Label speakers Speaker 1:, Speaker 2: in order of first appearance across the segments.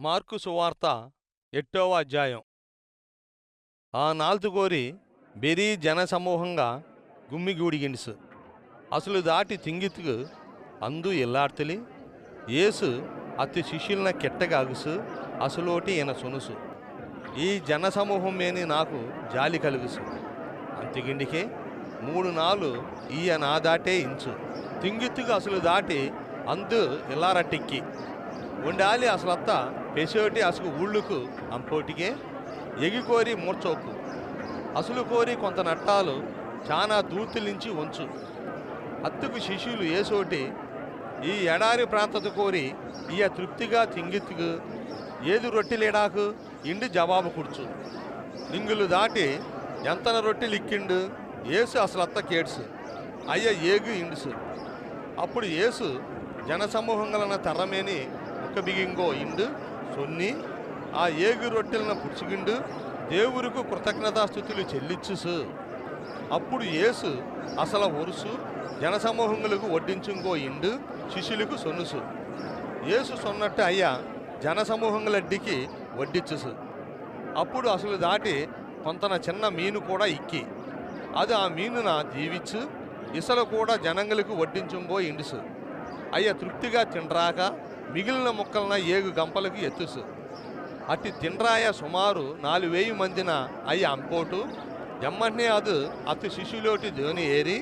Speaker 1: Mark సువార్త ఎట్టవ అధ్యాయం. ఆ నాల్తుగోరి బెరీ జనసమూహంగా గుమ్మిగూడిగిండ్సు అసలు దాటి తింగిత్కు అందు ఎల్లార్తలి ఏసు అతి శిష్యులన కెట్టగాగుసు అసలోటి ఈయన సొనుసు. ఈ జనసమూహం మేని నాకు జాలి కలుగుసు. అంతిగిండికే మూడు నాలు ఈయ నా దాటే ఇంచు. తింగిత్తుకు అసలు దాటి అందు ఎల్లారట్టిక్కి. ఉండాలి అసలత్త పెసోటి అసుకు ఊళ్ళుకు అంపోటికే ఎగికోరి మూర్చోకు అసలు కోరి కొంత నట్టాలు చాలా దూతులించి ఉంచు అత్తుకు శిష్యులు ఏసోటి ఈ ఎడారి ప్రాంతత కోరి ఇయ తృప్తిగా తింగిత్తుకు ఏది రొట్టెలేడాకు ఇండి జవాబు కుడుచు. నింగులు దాటి ఎంతన రొట్టెలిక్కిండు ఏసు అసలత్త కేడ్సు. అయ్య ఏగు ఇండుసు. అప్పుడు ఏసు జనసమూహంగలన తరమేని ఒక బిగింగో ఇండు సొన్ని ఆ ఏగు రొట్టెలన పుచ్చుగిండు దేవురుకు కృతజ్ఞతాస్థుతులు చెల్లిచ్చుసు అప్పుడు యేసు అసలు ఒరుసు జనసమూహములకు వడ్డించుకో ఇండు శిష్యులకు సొన్నుసు యేసు సొన్నట్టు అయ్యా జనసమూహములడ్డికి వడ్డిచ్చుసు అప్పుడు అసలు దాటి కొంతన చిన్న మీను కూడా ఇక్కి. అది ఆ మీనున జీవించు ఇసలు కూడా జనంగులకు వడ్డించుకో ఇండుసు అయ్య తృప్తిగా తిండ్రాక మిగిలిన ముక్కలన ఏగు గంపలకు ఎత్తుసు. అట్టి తిండ్రాయ సుమారు నాలుగు వేయి మందిన అయ్య అంపోటు ఎమ్మటనే అది అతి శిష్యులోటి ధోని ఏరి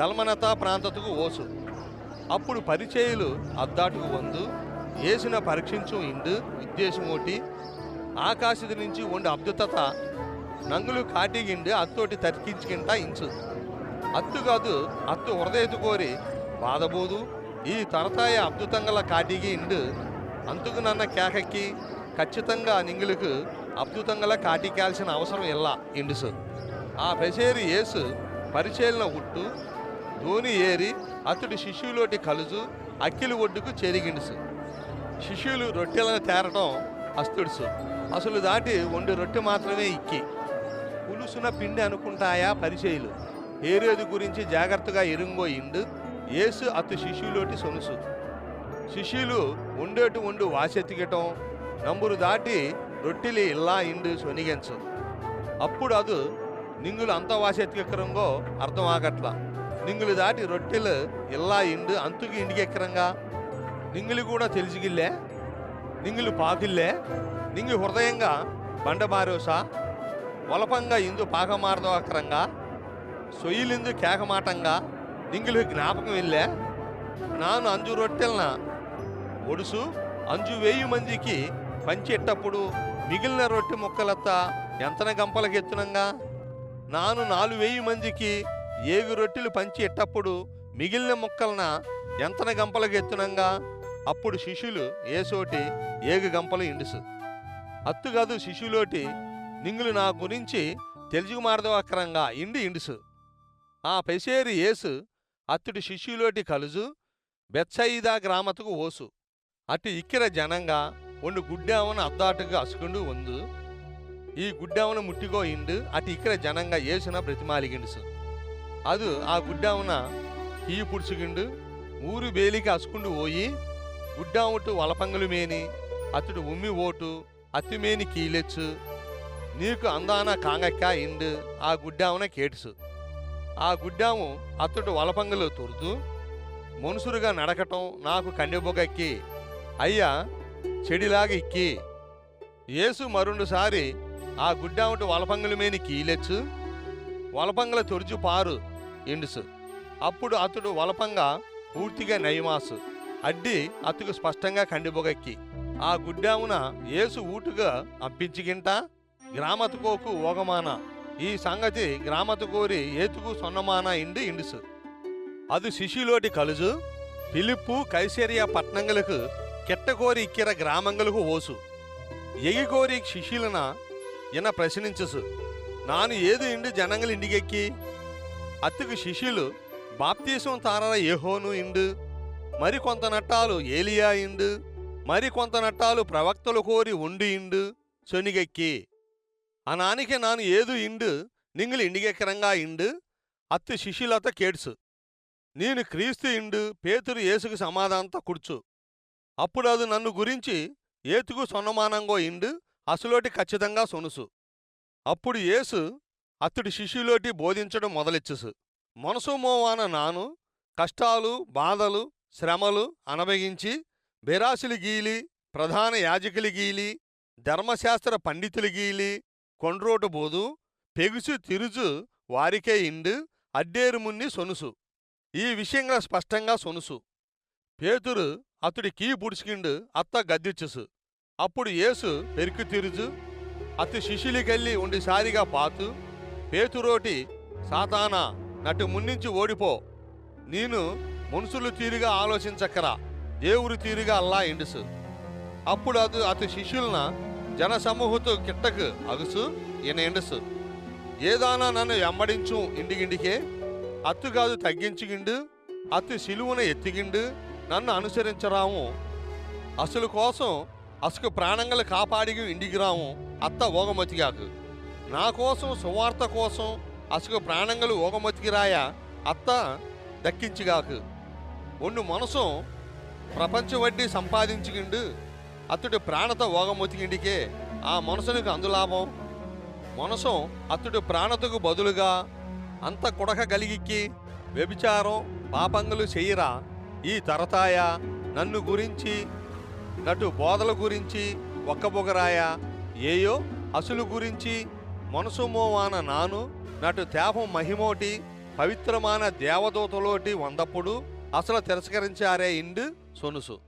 Speaker 1: దల్మనత ప్రాంతతుకు ఓసు. అప్పుడు పరిచయులు అద్దాటుకు వందు వేసిన పరీక్షించు ఇండు ఉద్దేశం ఒకటి ఆకాశది నుంచి ఉండి అబ్దుతత నంగులు కాటిగిండి అత్తోటి తరికించుకుంటా ఇంచు. అత్తు కాదు అత్తు హృదయతు కోరి బాధబోదు ఈ తరతాయ అద్భుతంగల కాటిగి ఇండు అంతుకు నన్న కేకక్కి ఖచ్చితంగా నింగులకు అద్భుతంగల కాటికాల్సిన అవసరం ఎల్లా ఇండుసు ఆ పెసేరి యేసు పరిచేలిన ఉట్టు ధోని ఏరి అతడి శిష్యులోటి కలుజు అక్కిలి ఒడ్డుకు చేరిగిండుసు శిష్యులు రొట్టెలను తేరటం అస్తుడుసు అసలు దాటి ఒండి రొట్టె మాత్రమే ఇక్కి. పులుసున పిండి అనుకుంటాయా పరిచయులు? ఏరేది గురించి జాగ్రత్తగా ఎరుంగో ఇండు ఏసు అతి శిష్యులోటి సొనుసు. శిష్యులు ఉండేటు ఉండు వాసెత్తికటం నంబురు దాటి రొట్టెలి ఇల్లా ఇండు సొనిగించు అప్పుడు అది నింగులు అంత వాసెత్తికెక్కరంగో అర్థం ఆగట్ల నింగులు దాటి రొట్టెలు ఇల్లా ఇండు అంతుకి ఇండికెక్కరంగా? నింగులు కూడా తెలిసిగిల్లే? నింగులు పాకిల్లే? నింగి హృదయంగా బండబారోసా? వలపంగా ఇందు పాకమార్దవకరంగా సొయ్యిలిందు కేకమాటంగా? నింగులు జ్ఞాపకం వెళ్ళే నాను అంజు రొట్టెలన? ఒడుసు అంజు వేయి మందికి పంచేటప్పుడు మిగిలిన రొట్టె ముక్కలత్త ఎంతన గంపలకు ఎత్తునంగా నాను నాలుగు వేయి మందికి ఏగు రొట్టెలు పంచి ఎట్టప్పుడు మిగిలిన ముక్కలన ఎంతన గంపలకు ఎత్తునంగా అప్పుడు శిష్యులు ఏసోటి ఏగు గంపలు ఇండుసు. అత్తు కాదు శిష్యులోటి నింగులు నా గురించి తెలుగు మార్దవక్రంగా ఇండి ఇండుసు. ఆ పెసేరి ఏసు అత్తుడి శిష్యులోటి కలుజు బెత్సయిదా గ్రామతకు ఓసు. అటు ఇక్కిర జనంగా ఒండు గుడ్డావను అద్దాటుగా అసుకుండు వందు. ఈ గుడ్డావన ముట్టిగో ఇండు అటు ఇక్కిర జనంగా ఏసున బ్రతిమాలిగిండుసు అదు ఆ గుడ్డావన కీయి పుడుచుగిండు ఊరు బేలికి అసుకుండు పోయి గుడ్డావుటు వలపంగులు మేని అతడు ఉమ్మి ఓటు అతిమేని కీలెచ్చు. నీకు అందాన కాంగక్క ఇండు ఆ గుడ్డావన కేటుసు. ఆ గుడ్డాము అతడు వలపంగులు తొరుతూ మనుసురుగా నడకటం నాకు కండెబొగక్కి అయ్యా చెడిలాగా ఇక్కి యేసు మరుండుసారి ఆ గుడ్డాముటి వలపంగుల మీని కీలెచ్చు వలపంగల తొరుచు పారు ఇండుసు అప్పుడు అతడు వలపంగా పూర్తిగా నయమాసు. అడ్డి అతుకు స్పష్టంగా కండిబొగక్కి ఆ గుడ్డామున యేసు ఊటుగా అప్పించిగింట గ్రామతుకోకు ఓగమాన. ఈ సంగతి గ్రామతుకోరి ఏతుకు సొన్నమాన ఇండి ఇండుసు. అది శిష్యులోటి కలుజు పిలుపు కైసేరియా పట్టణంగలకు కెట్టకోరి ఇక్కిర గ్రామంగలకు ఓసు. ఎగికోరి శిష్యులన ఇన ప్రశ్నించసు నాను ఏదు ఇండు జనంగలు ఇండికెక్కి అత్తుకు శిష్యులు బాప్తీసం తారర ఏహోను ఇండు. మరి కొంత నట్టాలు ఏలియా ఇండు. మరి కొంత నట్టాలు ప్రవక్తలు కోరి ఉండి ఇండు. సొనిగెక్కి అనానికి నాను ఏదు ఇండు నింగులు ఇండిగెక్కరంగా ఇండు అత్తి శిష్యులత కేడ్సు నేను క్రీస్తు ఇండు పేతురు యేసుకు సమాధానంతో కుడుచు. అప్పుడు అది నన్ను గురించి ఏతుకు సొన్నమానంగో ఇండు అసలోటి ఖచ్చితంగా సొనుసు. అప్పుడు యేసు అతడి శిష్యులోటి బోధించడం మొదలెచ్చుసు. మనసు మోవాన నాను కష్టాలు బాధలు శ్రమలు అనభగించి బెరాసులు గీలి ప్రధాన యాజకులు గీలి ధర్మశాస్త్ర పండితులు గీలి కొండ్రోటు బోదు పెగుసు తిరుజు వారికే ఇండు అడ్డేరు మున్ని సొనుసు. ఈ విషయంగా స్పష్టంగా సొనుసు. పేతురు అతడి కీ పుడుచుకిండు అత్త గద్దిచ్చుసు. అప్పుడు యేసు పెరుకు తిరుజు అతి శిష్యులికెళ్ళి ఉండిసారిగా పాతు పేతురోటి సాతానా నటు మున్నించి ఓడిపో. నేను మనుషులు తీరుగా ఆలోచించక్కరా దేవుడు తీరుగా అల్లా ఇండుసు అప్పుడు అది అతి శిష్యులన జనసమూహతో కిట్టకు అగుసు ఈయన ఎండుసు. ఏదానా నన్ను వెంబడించు ఇండిగిండికే అత్తుగాదు తగ్గించుగిండు అత్తు సిలువున ఎత్తిగిండు నన్ను అనుసరించరాము. అసలు కోసం అసుకు ప్రాణంగలు కాపాడిగి ఇంటికి రాము అత్త ఓగమతిగాకు. నా కోసం సువార్త కోసం అసుకు ప్రాణంగలు ఓగమతికి రాయ అత్త దక్కించిగాకు. ఒన్ను మనసు ప్రపంచ వడ్డీ సంపాదించుగిండు అతడు ప్రాణత ఓగమొతికిండికే ఆ మనసునికి అందులాభం మనసు అతడు ప్రాణతకు బదులుగా అంత కుడక గలిగిక్కి వ్యభిచారం పాపంగులు చెయ్యరా ఈ తరతాయ నన్ను గురించి నటు బోధల గురించి ఒక్కబొగరాయ. ఏయో అసులు గురించి మనసుమోవాన నాను నటు తేపం మహిమోటి పవిత్రమాన దేవదూతలోటి వందప్పుడు అసలు తిరస్కరించారే ఇండు సొనుసు.